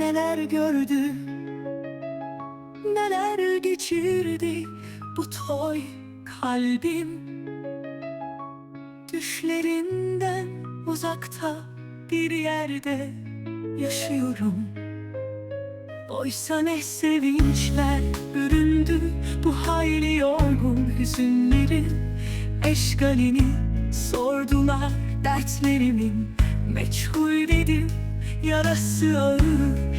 Neler gördü Neler geçirdi Bu toy kalbim. Düşlerinden uzakta bir yerde yaşıyorum. Oysa ne sevinçler büründü bu hayli yorgun hüzünlerin. Eşgalini sordular dertlerimin. Meçhul dedim yarası ağır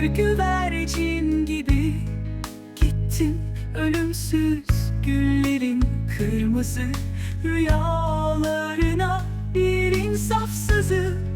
Bir güvercin gibi gittim ölümsüz güllerin kırmızı Rüyalarına bir insafsızı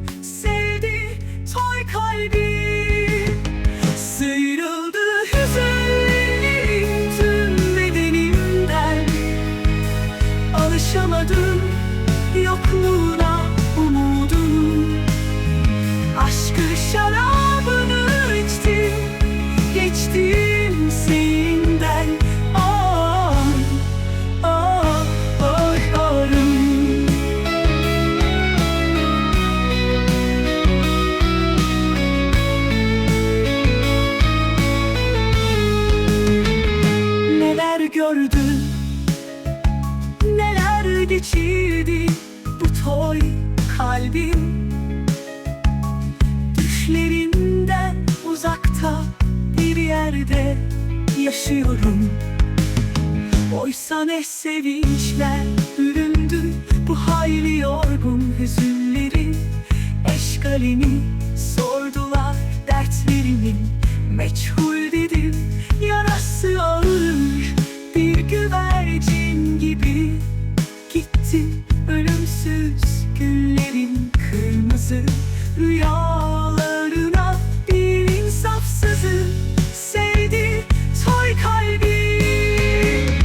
Toy kalbim. Düşlerimden uzakta bir yerde yaşıyorum. Oysa ne sevinçler büründü Bu hayli yorgun hüzünlerin. Eşgalini sordular dertlerimin. Meçhul dedim yarası ağır. Bir güvercin gibi gitti ölümsüz güllerin kırmızı Rüyalarına bir insafsızı. Sevdi toy kalbim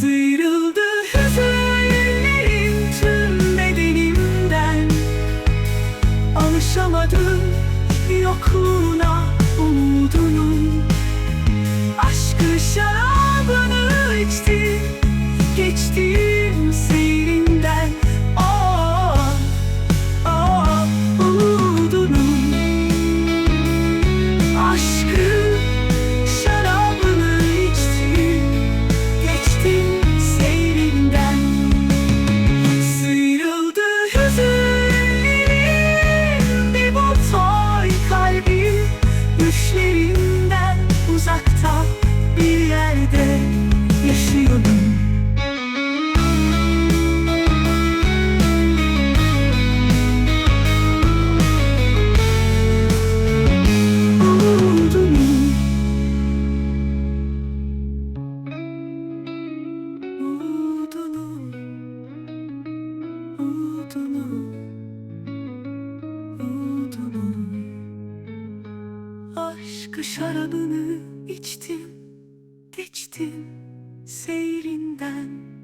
Sıyrıldı hüzünlerim tüm bedenimden Alışamadım yokluğuna umudunun. Aşkı şarabını içtim Aşkı şarabını içtim Geçtim seyrinden